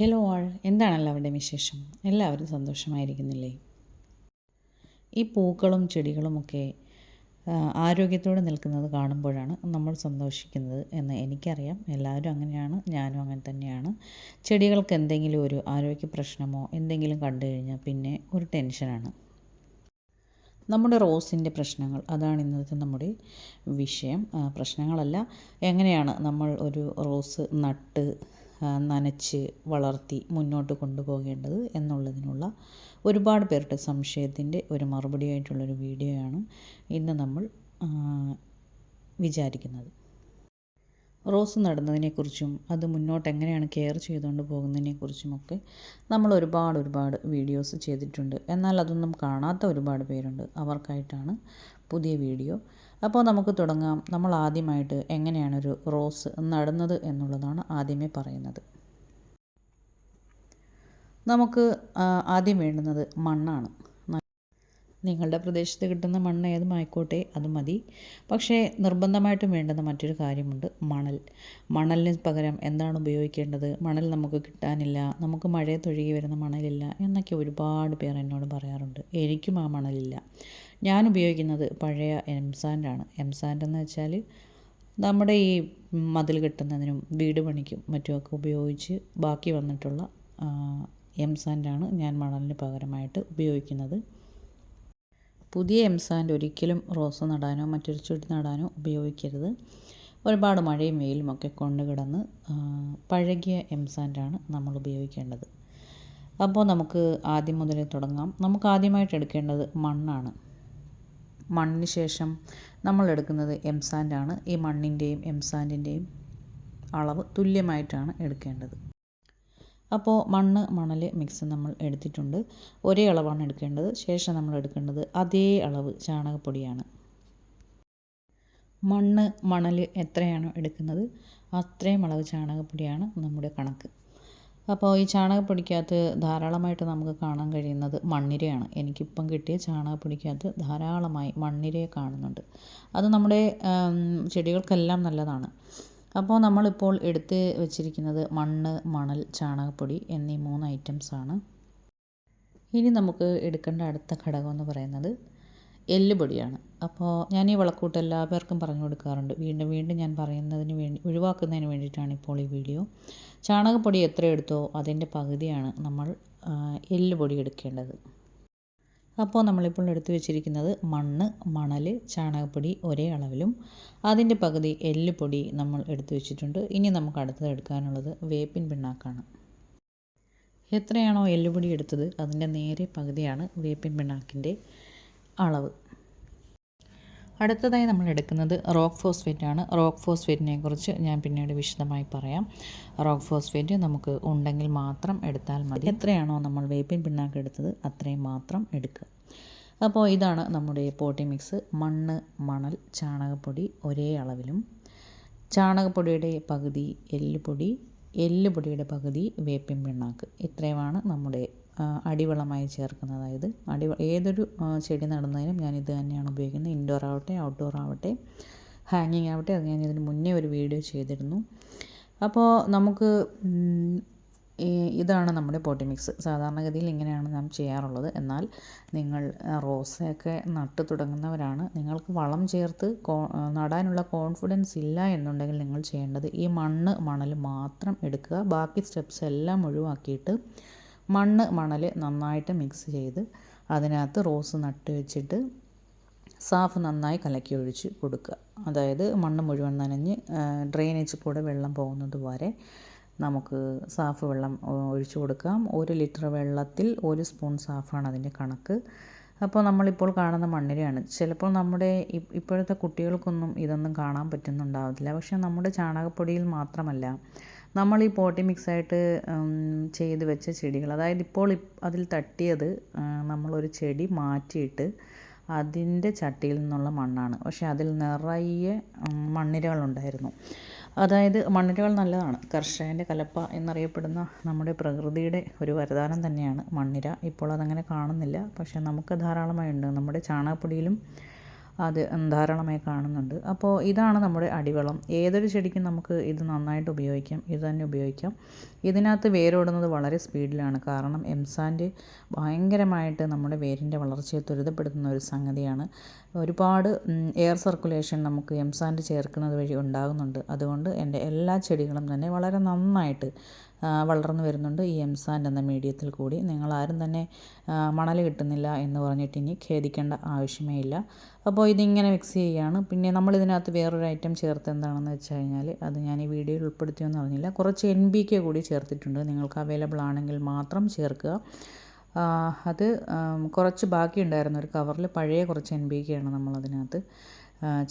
Hello ആൾ എന്താണ് എല്ലാവരുടെയും വിശേഷം? എല്ലാവരും സന്തോഷമായിരിക്കുന്നില്ലേ? ഈ പൂക്കളും ചെടികളുമൊക്കെ ആരോഗ്യത്തോടെ നിൽക്കുന്നത് കാണുമ്പോഴാണ് നമ്മൾ സന്തോഷിക്കുന്നത് എന്ന് എനിക്കറിയാം. എല്ലാവരും അങ്ങനെയാണ് ഞാനും അങ്ങനെ തന്നെയാണ്. ചെടികൾക്ക് എന്തെങ്കിലും ഒരു ആരോഗ്യ പ്രശ്നമോ എന്തെങ്കിലും കണ്ടു കഴിഞ്ഞാൽ പിന്നെ ഒരു ടെൻഷനാണ്. നമ്മുടെ റോസിന്റെ പ്രശ്നങ്ങൾ അതാണ് ഇന്നത്തെ നമ്മുടെ വിഷയം. പ്രശ്നങ്ങളല്ല. എങ്ങനെയാണ് നമ്മൾ ഒരു റോസ് നട്ട് നനച്ച് വളർത്തി മുന്നോട്ട് കൊണ്ടുപോകേണ്ടത് എന്നുള്ളതിനുള്ള ഒരുപാട് പേരുടെ സംശയത്തിന്റെ ഒരു മറുപടിയായിട്ടുള്ളൊരു വീഡിയോയാണ് ഇന്ന് നമ്മൾ വിചാരിക്കുന്നത്. റോസ് നടുന്നതിനെക്കുറിച്ചും അത് മുന്നോട്ട് എങ്ങനെയാണ് കെയർ ചെയ്തുകൊണ്ട് പോകുന്നതിനെക്കുറിച്ചുമൊക്കെ നമ്മൾ ഒരുപാട് ഒരുപാട് വീഡിയോസ് ചെയ്തിട്ടുണ്ട്. എന്നാൽ അതൊന്നും കാണാത്ത ഒരുപാട് പേരുണ്ട്. അവർക്കായിട്ടാണ് പുതിയ വീഡിയോ. അപ്പോൾ നമുക്ക് തുടങ്ങാം. നമ്മൾ ആദ്യമായിട്ട് എങ്ങനെയാണ് ഒരു റോസ് നടുന്നത് എന്നുള്ളതാണ് ആദ്യമേ പറയുന്നത്. നമുക്ക് ആദ്യം വേണ്ടുന്നത് മണ്ണാണ്. നിങ്ങളുടെ പ്രദേശത്ത് കിട്ടുന്ന മണ്ണ് ഏതുമായിക്കോട്ടെ അത് മതി. പക്ഷേ നിർബന്ധമായിട്ടും വേണ്ടുന്ന മറ്റൊരു കാര്യമുണ്ട് മണൽ. മണലിന് പകരം എന്താണ് ഉപയോഗിക്കേണ്ടത്? മണൽ നമുക്ക് കിട്ടാനില്ല നമുക്ക് മഴയത്തൊഴുകി വരുന്ന മണലില്ല എന്നൊക്കെ ഒരുപാട് പേർ എന്നോട് പറയാറുണ്ട്. എനിക്കും ആ മണലില്ല. ഞാൻ ഉപയോഗിക്കുന്നത് പഴയ എംസാൻഡാണ്. എംസാൻഡ് എന്ന് വെച്ചാൽ നമ്മുടെ ഈ മതിൽ കെട്ടുന്നതിനും വീട് പണിക്കും മറ്റുമൊക്കെ ഉപയോഗിച്ച് ബാക്കി വന്നിട്ടുള്ള എംസാൻഡാണ് ഞാൻ മണലിന് പകരമായിട്ട് ഉപയോഗിക്കുന്നത്. പുതിയ എംസാൻഡ് ഒരിക്കലും റോസ് നടാനോ മറ്റൊരു ചെടി നടാനോ ഉപയോഗിക്കരുത്. ഒരുപാട് മഴയും വെയിലും ഒക്കെ കൊണ്ട് കിടന്ന് പഴകിയ എംസാൻഡാണ് നമ്മൾ ഉപയോഗിക്കേണ്ടത്. അപ്പോൾ നമുക്ക് ആദ്യം മുതലേ തുടങ്ങാം. നമുക്ക് ആദ്യമായിട്ട് എടുക്കേണ്ടത് മണ്ണാണ്. മണ്ണിന് ശേഷം നമ്മൾ എടുക്കുന്നത് എം സാൻഡാണ് ഈ മണ്ണിന്റെയും എം സാൻഡിന്റെയും അളവ് തുല്യമായിട്ടാണ് എടുക്കേണ്ടത്. അപ്പോൾ മണ്ണ് മണൽ മിക്സ് നമ്മൾ എടുത്തിട്ടുണ്ട്. ഒരേ അളവാണ് എടുക്കേണ്ടത്. ശേഷം നമ്മൾ എടുക്കേണ്ടത് അതേ അളവ് ചാണകപ്പൊടിയാണ്. മണ്ണ് മണൽ എത്രയാണോ എടുക്കുന്നത് അത്രയും അളവ് ചാണകപ്പൊടിയാണ് നമ്മുടെ കണക്ക്. അപ്പോൾ ഈ ചാണകപ്പൊടിക്കകത്ത് ധാരാളമായിട്ട് നമുക്ക് കാണാൻ കഴിയുന്നത് മണ്ണിരയാണ്. എനിക്കിപ്പം കിട്ടിയ ചാണകപ്പൊടിക്കകത്ത് ധാരാളമായി മണ്ണിരയെ കാണുന്നുണ്ട്. അത് നമ്മുടെ ചെടികൾക്കെല്ലാം നല്ലതാണ്. അപ്പോൾ നമ്മളിപ്പോൾ എടുത്ത് വെച്ചിരിക്കുന്നത് മണ്ണ് മണൽ ചാണകപ്പൊടി എന്നീ മൂന്ന് ഐറ്റംസാണ്. ഇനി നമുക്ക് എടുക്കേണ്ട അടുത്ത ഘടകം എന്ന് പറയുന്നത് എല്ലുപൊടിയാണ്. അപ്പോൾ ഞാൻ ഈ വളക്കൂട്ട് എല്ലാവർക്കും പറഞ്ഞു കൊടുക്കാറുണ്ട്. വീണ്ടും വീണ്ടും ഞാൻ പറയുന്നതിന് വേണ്ടി ഒഴിവാക്കുന്നതിന് വേണ്ടിയിട്ടാണ് ഇപ്പോൾ ഈ വീഡിയോ. ചാണകപ്പൊടി എത്ര എടുത്തോ അതിന്റെ പകുതിയാണ് നമ്മൾ എല്ല് പൊടി എടുക്കേണ്ടത്. അപ്പോൾ നമ്മളിപ്പോൾ എടുത്തു വെച്ചിരിക്കുന്നത് മണ്ണ് മണൽ ചാണകപ്പൊടി ഒരേ അളവിലും. അതിന്റെ പകുതി എല്ല് പൊടി നമ്മൾ എടുത്തു വെച്ചിട്ടുണ്ട്. ഇനി നമുക്ക് അടുത്തത് എടുക്കാനുള്ളത് വേപ്പിൻ പിണ്ണാക്കാണ്. എത്രയാണോ എല്ലുപൊടി എടുത്തത് അതിന്റെ നേരെ പകുതിയാണ് വേപ്പിൻ പിണ്ണാക്കിന്റെ അളവ്. അടുത്തതായി നമ്മൾ എടുക്കുന്നത് റോക്ക് ഫോസ്ഫേറ്റ് ആണ്. റോക്ക് ഫോസ്ഫേറ്റിനെ കുറിച്ച് ഞാൻ പിന്നീട് വിശദമായി പറയാം. റോക്ക് ഫോസ്ഫേറ്റ് നമുക്ക് ഉണ്ടെങ്കിൽ മാത്രം എടുത്താൽ മതി. എത്രയാണോ നമ്മൾ വേപ്പിൻ പിണ്ണാക്ക് എടുത്തത് അത്രയും മാത്രം എടുക്കുക. അപ്പോൾ ഇതാണ് നമ്മുടെ പോട്ടി മിക്സ്. മണ്ണ് മണൽ ചാണകപ്പൊടി ഒരേ അളവിലും. ചാണകപ്പൊടിയുടെ പകുതി എല്ലുപൊടി എല്ലുപൊടിയുടെ പകുതി വേപ്പിൻ പിണ്ണാക്ക്. ഇത്രയുമാണ് നമ്മുടെ അടിവളമായി ചേർക്കുന്നത്. അതായത് അടി ഏതൊരു ചെടി നടുന്നതിനും ഞാൻ ഇത് തന്നെയാണ് ഉപയോഗിക്കുന്നത്. ഇൻഡോർ ആവട്ടെ ഔട്ട്ഡോർ ആവട്ടെ ഹാങ്ങിങ് ആവട്ടെ അത് ഞാൻ ഇതിന് മുന്നേ ഒരു വീഡിയോ ചെയ്തിരുന്നു. അപ്പോൾ നമുക്ക് ഇതാണ് നമ്മുടെ പോട്ടി മിക്സ് സാധാരണഗതിയിൽ ഇങ്ങനെയാണ് നാം ചെയ്യാറുള്ളത്. എന്നാൽ നിങ്ങൾ റോസയൊക്കെ നട്ട് തുടങ്ങുന്നവരാണ്. നിങ്ങൾക്ക് വളം ചേർത്ത് നടാനുള്ള കോൺഫിഡൻസ് ഇല്ല എന്നുണ്ടെങ്കിൽ നിങ്ങൾ ചെയ്യേണ്ടത് ഈ മണ്ണ് മണൽ മാത്രം എടുക്കുക. ബാക്കി സ്റ്റെപ്സ് എല്ലാം ഒഴിവാക്കിയിട്ട് മണ്ണ് മണൽ നന്നായിട്ട് മിക്സ് ചെയ്ത് അതിനകത്ത് റോസ് നട്ട് വെച്ചിട്ട് സാഫ് നന്നായി കലക്കി ഒഴിച്ച് കൊടുക്കുക. അതായത് മണ്ണ് മുഴുവൻ നനഞ്ഞ് ഡ്രെയിനേജ് കൂടെ വെള്ളം പോകുന്നത് വരെ നമുക്ക് സാഫ് വെള്ളം ഒഴിച്ചു കൊടുക്കാം. ഒരു ലിറ്റർ വെള്ളത്തിൽ ഒരു സ്പൂൺ സാഫാണ് അതിന്റെ കണക്ക്. അപ്പോൾ നമ്മളിപ്പോൾ കാണുന്ന മണ്ണിരയാണ് ചിലപ്പോൾ നമ്മുടെ ഇപ്പോഴത്തെ കുട്ടികൾക്കൊന്നും ഇതൊന്നും കാണാൻ പറ്റുന്നുണ്ടാവത്തില്ല. പക്ഷേ നമ്മുടെ ചാണകപ്പൊടിയിൽ മാത്രമല്ല നമ്മൾ ഈ പോട്ടി മിക്സായിട്ട് ചെയ്ത് വെച്ച ചെടികൾ. അതായത് ഇപ്പോൾ അതിൽ തട്ടിയത് നമ്മളൊരു ചെടി മാറ്റിയിട്ട് അതിന്റെ ചട്ടിയിൽ നിന്നുള്ള മണ്ണാണ്. പക്ഷേ അതിൽ നിറയെ മണ്ണിരകളുണ്ടായിരുന്നു. അതായത് മണ്ണിരകൾ നല്ലതാണ്. കർഷകന്റെ കലപ്പ എന്നറിയപ്പെടുന്ന നമ്മുടെ പ്രകൃതിയുടെ ഒരു വരദാനം തന്നെയാണ് മണ്ണിര. ഇപ്പോൾ അതങ്ങനെ കാണുന്നില്ല. പക്ഷേ നമുക്ക് ധാരാളമായി ഉണ്ട് നമ്മുടെ ചാണകപ്പൊടിയിലും അത് ധാരാളമായി കാണുന്നുണ്ട്. അപ്പോൾ ഇതാണ് നമ്മുടെ അടിവളം. ഏതൊരു ചെടിക്കും നമുക്ക് ഇത് നന്നായിട്ട് ഉപയോഗിക്കാം ഇത് തന്നെ ഉപയോഗിക്കാം. ഇതിനകത്ത് വേരോടുന്നത് വളരെ സ്പീഡിലാണ്. കാരണം എംസാൻഡ് ഭയങ്കരമായിട്ട് നമ്മുടെ വേരിന്റെ വളർച്ചയെ ത്വരിതപ്പെടുത്തുന്ന ഒരു സംഗതിയാണ്. ഒരുപാട് എയർ സർക്കുലേഷൻ നമുക്ക് എംസാൻഡ് ചേർക്കുന്നത് വഴി ഉണ്ടാകുന്നുണ്ട്. അതുകൊണ്ട് എന്റെ എല്ലാ ചെടികളും തന്നെ വളരെ നന്നായിട്ട് വളർന്നു വരുന്നുണ്ട്. ഈ എം എംസാൻഡ് എന്ന മീഡിയത്തിൽ കൂടി നിങ്ങളാരും തന്നെ മണൽ കിട്ടുന്നില്ല എന്ന് പറഞ്ഞിട്ട് ഇനി ഖേദിക്കേണ്ട ആവശ്യമേ ഇല്ല. അപ്പോൾ ഇതിങ്ങനെ മിക്സ് ചെയ്യുകയാണ് പിന്നെ നമ്മൾ ഇതിനകത്ത് വേറൊരു ഐറ്റം ചേർത്ത് എന്താണെന്ന് വെച്ച് കഴിഞ്ഞാൽ അത് ഞാൻ ഈ വീഡിയോയിൽ ഉൾപ്പെടുത്തിയെന്ന് അറിഞ്ഞില്ല. കുറച്ച് എൻ ബി കെ കൂടി ചേർത്തിട്ടുണ്ട്. നിങ്ങൾക്ക് അവൈലബിൾ ആണെങ്കിൽ മാത്രം ചേർക്കുക. അത് കുറച്ച് ബാക്കി ഉണ്ടായിരുന്നു ഒരു കവറിൽ പഴയ കുറച്ച് എൻ ബി കെയാണ് നമ്മളതിനകത്ത്.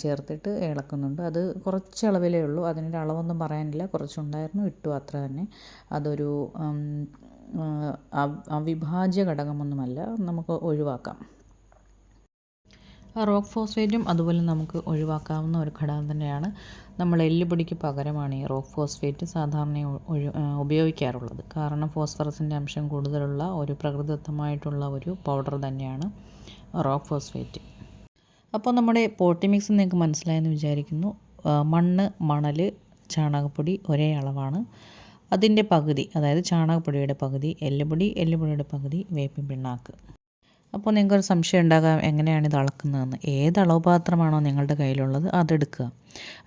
ചേർത്തിട്ട് ഇളക്കുന്നുണ്ട്. അത് കുറച്ച് അളവിലേ ഉള്ളൂ. അതിന്റെ അളവൊന്നും പറയാനില്ല. കുറച്ചുണ്ടായിരുന്നു ഇട്ടു അത്ര തന്നെ. അതൊരു അവിഭാജ്യ ഘടകമൊന്നുമല്ല. നമുക്ക് ഒഴിവാക്കാം. റോക്ക് ഫോസ്ഫേറ്റും അതുപോലെ നമുക്ക് ഒഴിവാക്കാവുന്ന ഒരു ഘടകം തന്നെയാണ് നമ്മൾ എല്ലുപൊടിക്ക് പകരമാണ് ഈ റോക്ക് ഫോസ്ഫേറ്റ് സാധാരണ ഉപയോഗിക്കാറുള്ളത്. കാരണം ഫോസ്ഫറസിന്റെ അംശം കൂടുതലുള്ള ഒരു പ്രകൃതിദത്തമായിട്ടുള്ള ഒരു പൗഡർ തന്നെയാണ് റോക്ക് ഫോസ്ഫേറ്റ്. അപ്പോൾ നമ്മുടെ പോട്ടി മിക്സ് നിങ്ങൾക്ക് മനസ്സിലായെന്ന് വിചാരിക്കുന്നു. മണ്ണ് മണൽ ചാണകപ്പൊടി ഒരേ അളവാണ്. അതിന്റെ പകുതി അതായത് ചാണകപ്പൊടിയുടെ പകുതി എല്ലുപൊടി എല്ലുപൊടിയുടെ പകുതി വേപ്പിൻ പിണ്ണാക്ക്. അപ്പോൾ നിങ്ങൾക്കൊരു സംശയം ഉണ്ടാകാം എങ്ങനെയാണ് ഇത് അളക്കുന്നതെന്ന്. ഏത് അളവ് പാത്രമാണോ നിങ്ങളുടെ കയ്യിലുള്ളത് അതെടുക്കുക.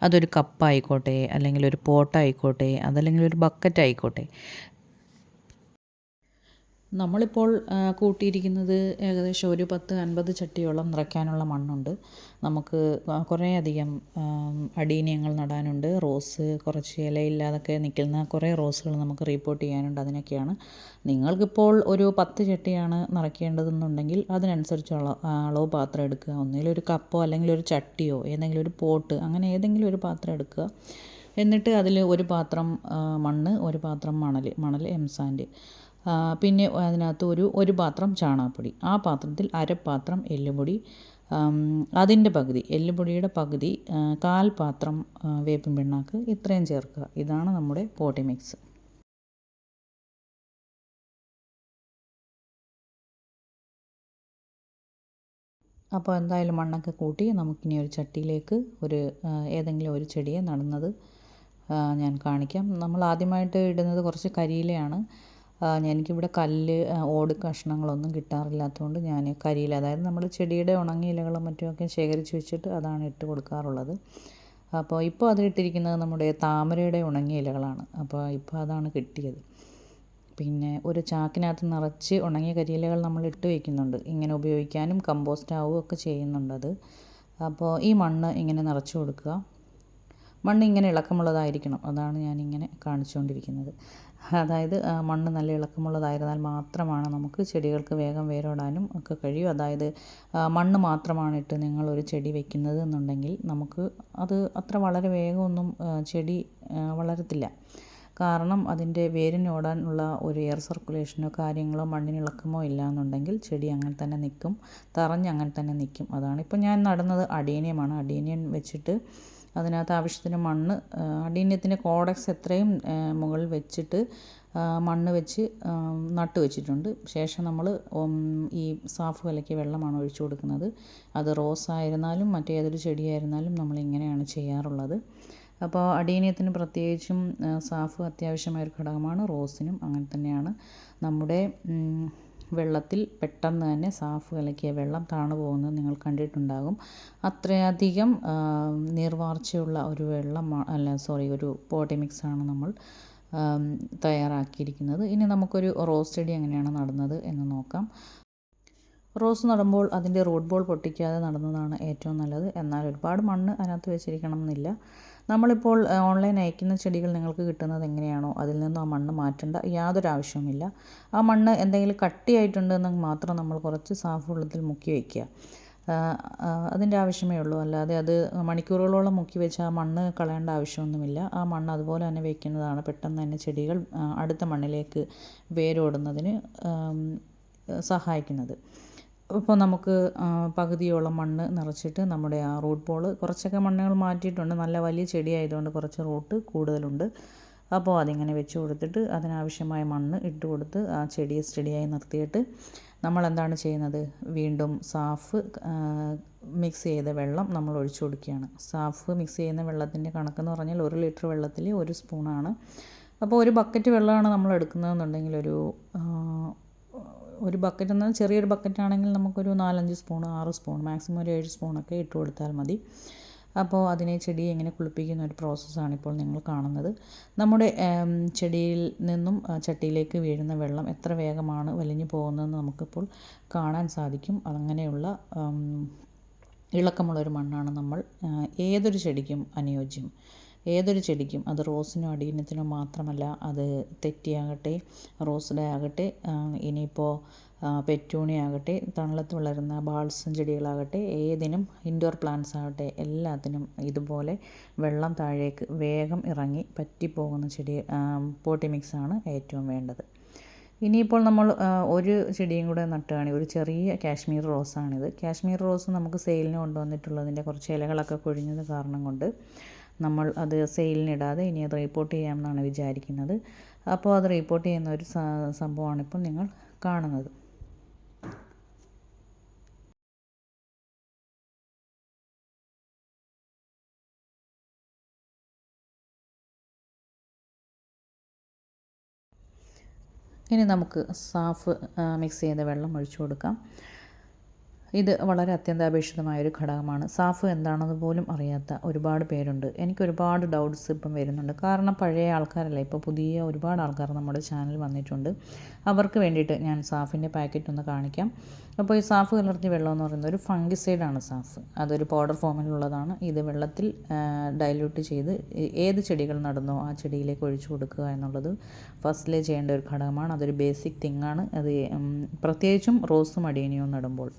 അതൊരു കപ്പായിക്കോട്ടെ അല്ലെങ്കിൽ ഒരു പോട്ടായിക്കോട്ടെ അതല്ലെങ്കിൽ ഒരു ബക്കറ്റ് ആയിക്കോട്ടെ നമ്മളിപ്പോൾ കൂട്ടിയിരിക്കുന്നത് ഏകദേശം ഒരു പത്ത് അൻപത് ചട്ടിയോളം നിറയ്ക്കാനുള്ള മണ്ണുണ്ട്. നമുക്ക് കുറേയധികം അടീനിയങ്ങൾ നടാനുണ്ട്. റോസ് കുറച്ച് ഇലയില്ലാതൊക്കെ നിൽക്കുന്ന കുറേ റോസുകൾ നമുക്ക് റീപ്പോർട്ട് ചെയ്യാനുണ്ട് അതിനൊക്കെയാണ്. നിങ്ങൾക്കിപ്പോൾ ഒരു പത്ത് ചട്ടിയാണ് നിറയ്ക്കേണ്ടതെന്നുണ്ടെങ്കിൽ അതിനനുസരിച്ചുള്ള അളവ് പാത്രം എടുക്കുക. ഒന്നുകിൽ ഒരു കപ്പോ അല്ലെങ്കിൽ ഒരു ചട്ടിയോ ഏതെങ്കിലും ഒരു പോട്ട് അങ്ങനെ ഏതെങ്കിലും ഒരു പാത്രം എടുക്കുക. എന്നിട്ട് അതിൽ ഒരു പാത്രം മണ്ണ് ഒരു പാത്രം മണൽ മണൽ എംസാൻഡ് പിന്നെ അതിനകത്ത് ഒരു ഒരു പാത്രം ചാണകപ്പൊടി. ആ പാത്രത്തിൽ അരപ്പാത്രം എല്ലുപൊടി. അതിന്റെ പകുതി എല്ലുപൊടിയുടെ പകുതി കാൽ പാത്രം വേപ്പിൻ പിണ്ണാക്ക് ഇത്രയും ചേർക്കുക. ഇതാണ് നമ്മുടെ പോട്ടി മിക്സ്. അപ്പോൾ എന്തായാലും മണ്ണൊക്കെ കൂട്ടി നമുക്കിനി ഒരു ചട്ടിയിലേക്ക് ഒരു ഏതെങ്കിലും ഒരു ചെടിയെ നടുന്നത് ഞാൻ കാണിക്കാം. നമ്മൾ ആദ്യമായിട്ട് ഇടുന്നത് കുറച്ച് കരിയിലയാണ്. എനിക്കിവിടെ കല്ല് ഓട് കഷ്ണങ്ങളൊന്നും കിട്ടാറില്ലാത്തതുകൊണ്ട് ഞാൻ കരിയില അതായത് നമ്മൾ ചെടിയുടെ ഉണങ്ങിയ ഇലകളും മറ്റുമൊക്കെ ശേഖരിച്ച് വെച്ചിട്ട് അതാണ് ഇട്ട് കൊടുക്കാറുള്ളത്. അപ്പോൾ ഇപ്പോൾ അതിലിട്ടിരിക്കുന്നത് നമ്മുടെ താമരയുടെ ഉണങ്ങിയ ഇലകളാണ് അപ്പോൾ ഇപ്പോൾ അതാണ് കിട്ടിയത്. പിന്നെ ഒരു ചാക്കിനകത്ത് നിറച്ച് ഉണങ്ങിയ കരിയിലകൾ നമ്മൾ ഇട്ട് വയ്ക്കുന്നുണ്ട് ഇങ്ങനെ ഉപയോഗിക്കാനും കമ്പോസ്റ്റ് ആവുകയും ഒക്കെ ചെയ്യുന്നുണ്ടത് അപ്പോൾ ഈ മണ്ണ് ഇങ്ങനെ നിറച്ച് കൊടുക്കുക. മണ്ണ് ഇങ്ങനെ ഇളക്കമുള്ളതായിരിക്കണം. അതാണ് ഞാനിങ്ങനെ കാണിച്ചുകൊണ്ടിരിക്കുന്നത്. അതായത് മണ്ണ് നല്ല ഇളക്കമുള്ളതായിരുന്നാൽ മാത്രമാണ് നമുക്ക് ചെടികൾക്ക് വേഗം വേരോടാനും ഒക്കെ കഴിയും. അതായത് മണ്ണ് മാത്രമാണിട്ട് നിങ്ങളൊരു ചെടി വെക്കുന്നത് എന്നുണ്ടെങ്കിൽ നമുക്ക് അത് അത്ര വളരെ വേഗമൊന്നും ചെടി വളരത്തില്ല. കാരണം അതിന്റെ വേരിനോടാനുള്ള ഒരു എയർ സർക്കുലേഷനോ കാര്യങ്ങളോ മണ്ണിനിളക്കമോ ഇല്ല എന്നുണ്ടെങ്കിൽ ചെടി അങ്ങനെ തന്നെ നിൽക്കും. തറഞ്ഞ് അങ്ങനെ തന്നെ നിൽക്കും. അതാണ് ഇപ്പോൾ ഞാൻ നടുന്നത് അടീനിയമാണ്. അടീനിയം വെച്ചിട്ട് അതിനകത്ത് ആവശ്യത്തിന് മണ്ണ് അടീന്യത്തിന്റെ കോഡക്സ് എത്രയും മുകളിൽ വെച്ചിട്ട് മണ്ണ് വെച്ച് നട്ട് വെച്ചിട്ടുണ്ട്. ശേഷം നമ്മൾ ഈ സാഫ് കലക്കിയ വെള്ളമാണ് ഒഴിച്ചു കൊടുക്കുന്നത്. അത് റോസ് ആയിരുന്നാലും മറ്റേതൊരു ചെടിയായിരുന്നാലും നമ്മൾ ഇങ്ങനെയാണ് ചെയ്യാറുള്ളത്. അപ്പോൾ അടീനിയത്തിന് പ്രത്യേകിച്ചും സാഫ് അത്യാവശ്യമായ ഒരു ഘടകമാണ് റോസിനും അങ്ങനെ തന്നെയാണ്. നമ്മുടെ വെള്ളത്തിൽ പെട്ടെന്ന് തന്നെ സാഫ് കലക്കിയ വെള്ളം താണു പോകുന്നത് നിങ്ങൾ കണ്ടിട്ടുണ്ടാകും. അത്രയധികം നീർവാർച്ചയുള്ള ഒരു വെള്ളം അല്ല സോറി ഒരു പോട്ടി മിക്സാണ് നമ്മൾ തയ്യാറാക്കിയിരിക്കുന്നത്. ഇനി നമുക്കൊരു റോസ് ചെടി എങ്ങനെയാണ് നടുന്നത് എന്ന് നോക്കാം. റോസ് നടുമ്പോൾ അതിന്റെ റൂട്ട് ബോൾ പൊട്ടിക്കാതെ നടുന്നതാണ് ഏറ്റവും നല്ലത്. എന്നാൽ ഒരുപാട് മണ്ണ് അതിനകത്ത് വെച്ചിരിക്കണം എന്നില്ല നമ്മളിപ്പോൾ ഓൺലൈൻ അയക്കുന്ന ചെടികൾ നിങ്ങൾക്ക് കിട്ടുന്നത് എങ്ങനെയാണോ അതിൽ നിന്നും ആ മണ്ണ് മാറ്റേണ്ട യാതൊരു ആവശ്യവുമില്ല. ആ മണ്ണ് എന്തെങ്കിലും കട്ടിയായിട്ടുണ്ടെങ്കിൽ മാത്രം നമ്മൾ കുറച്ച് സാഫ് വെള്ളത്തിൽ മുക്കി വയ്ക്കുക. അതിന്റെ ആവശ്യമേ ഉള്ളൂ. അല്ലാതെ അത് മണിക്കൂറുകളോളം മുക്കി വെച്ച് ആ മണ്ണ് കളയേണ്ട ആവശ്യമൊന്നുമില്ല. ആ മണ്ണ് അതുപോലെ തന്നെ വയ്ക്കുന്നതാണ് പെട്ടെന്ന് തന്നെ ചെടികൾ അടുത്ത മണ്ണിലേക്ക് വേരോടുന്നതിന് സഹായിക്കുന്നത്. ഇപ്പോൾ നമുക്ക് പകുതിയോളം മണ്ണ് നിറച്ചിട്ട് നമ്മുടെ ആ റൂട്ട് ബോൾ കുറച്ചൊക്കെ മണ്ണുകൾ മാറ്റിയിട്ടുണ്ട്. നല്ല വലിയ ചെടിയായതുകൊണ്ട് കുറച്ച് റൂട്ട് കൂടുതലുണ്ട്. അപ്പോൾ അതിങ്ങനെ വെച്ച് കൊടുത്തിട്ട് അതിനാവശ്യമായ മണ്ണ് ഇട്ട് കൊടുത്ത് ആ ചെടിയെ സ്റ്റഡിയായി നിർത്തിയിട്ട് നമ്മൾ എന്താണ് ചെയ്യുന്നത്? വീണ്ടും സാഫ് മിക്സ് ചെയ്ത വെള്ളം നമ്മൾ ഒഴിച്ചു കൊടുക്കുകയാണ്. സാഫ് മിക്സ് ചെയ്യുന്ന വെള്ളത്തിന്റെ കണക്കെന്ന് പറഞ്ഞാൽ ഒരു ലിറ്റർ വെള്ളത്തിൽ ഒരു സ്പൂണാണ്. അപ്പോൾ ഒരു ബക്കറ്റ് വെള്ളമാണ് നമ്മൾ എടുക്കുന്നതെന്നുണ്ടെങ്കിൽ ഒരു ഒരു ബക്കറ്റ് എന്നാൽ ചെറിയൊരു ബക്കറ്റ് ആണെങ്കിൽ നമുക്കൊരു നാലഞ്ച് സ്പൂൺ ആറ് സ്പൂൺ മാക്സിമം ഒരു ഏഴ് സ്പൂണൊക്കെ ഇട്ട് കൊടുത്താൽ മതി. അപ്പോൾ അതിനെ ചെടി എങ്ങനെ കുളിപ്പിക്കുന്ന ഒരു പ്രോസസ്സാണ് ഇപ്പോൾ നിങ്ങൾ കാണുന്നത്. നമ്മുടെ ചെടിയിൽ നിന്നും ചട്ടിയിലേക്ക് വീഴുന്ന വെള്ളം എത്ര വേഗമാണ് വലിഞ്ഞു പോകുന്നതെന്ന് നമുക്കിപ്പോൾ കാണാൻ സാധിക്കും. അങ്ങനെയുള്ള ഇളക്കമുള്ളൊരു മണ്ണാണ് നമ്മൾ ഏതൊരു ചെടിക്കും അനുയോജ്യം. ഏതൊരു ചെടിക്കും അത് റോസിനോ അടീനത്തിനോ മാത്രമല്ല അത് തെറ്റിയാകട്ടെ റോസ്ഡേ ആകട്ടെ ഇനിയിപ്പോൾ പെറ്റൂണി ആകട്ടെ തണലത്ത് വളരുന്ന ബാൾസം ചെടികളാകട്ടെ ഏതിനും ഇൻഡോർ പ്ലാന്റ്സ് ആകട്ടെ എല്ലാത്തിനും ഇതുപോലെ വെള്ളം താഴേക്ക് വേഗം ഇറങ്ങി പറ്റിപ്പോകുന്ന ചെടി പോട്ടി ആണ് ഏറ്റവും വേണ്ടത്. ഇനിയിപ്പോൾ നമ്മൾ ഒരു ചെടിയും കൂടെ നട്ടുകയാണെങ്കിൽ ഒരു ചെറിയ കാശ്മീർ റോസാണിത്. കാശ്മീർ റോസ് നമുക്ക് സെയിലിന് കൊണ്ടുവന്നിട്ടുള്ളതിന്റെ കുറച്ച് ഇലകളൊക്കെ കൊഴിഞ്ഞത് കാരണം കൊണ്ട് നമ്മൾ അത് സെയിലിനിടാതെ ഇനി അത് റിപ്പോർട്ട് ചെയ്യാമെന്നാണ് വിചാരിക്കുന്നത്. അപ്പോൾ അത് റിപ്പോർട്ട് ചെയ്യുന്ന ഒരു സംഭവമാണ് ഇപ്പം നിങ്ങൾ കാണുന്നത്. ഇനി നമുക്ക് സാഫ് മിക്സ് ചെയ്ത വെള്ളം ഒഴിച്ചു കൊടുക്കാം. ഇത് വളരെ അത്യന്താപേക്ഷിതമായ ഒരു ഘടകമാണ്. സാഫ് എന്താണെന്ന് പോലും അറിയാത്ത ഒരുപാട് പേരുണ്ട്. എനിക്ക് ഒരുപാട് ഡൗട്ട്സ് ഇപ്പം വരുന്നുണ്ട്. കാരണം പഴയ ആൾക്കാരല്ല ഇപ്പോൾ പുതിയ ഒരുപാട് ആൾക്കാർ നമ്മുടെ ചാനൽ വന്നിട്ടുണ്ട്. അവർക്ക് വേണ്ടിയിട്ട് ഞാൻ സാഫിന്റെ പാക്കറ്റ് ഒന്ന് കാണിക്കാം. അപ്പോൾ ഈ സാഫ് കലർത്തിയ വെള്ളം എന്ന് പറയുന്നത് ഒരു ഫംഗിസൈഡാണ് സാഫ്. അതൊരു പൗഡർ ഫോമിലുള്ളതാണ്. ഇത് വെള്ളത്തിൽ ഡൈല്യൂട്ട് ചെയ്ത് ഏത് ചെടികൾ നടന്നോ ആ ചെടിയിലേക്ക് ഒഴിച്ചു കൊടുക്കുക എന്നുള്ളത് ഫസ്റ്റിലെ ചെയ്യേണ്ട ഒരു ഘടകമാണ്. അതൊരു ബേസിക് തിങ്ങാണ് അത് പ്രത്യേകിച്ചും റോസും അടീനിയവും നടുമ്പോൾ.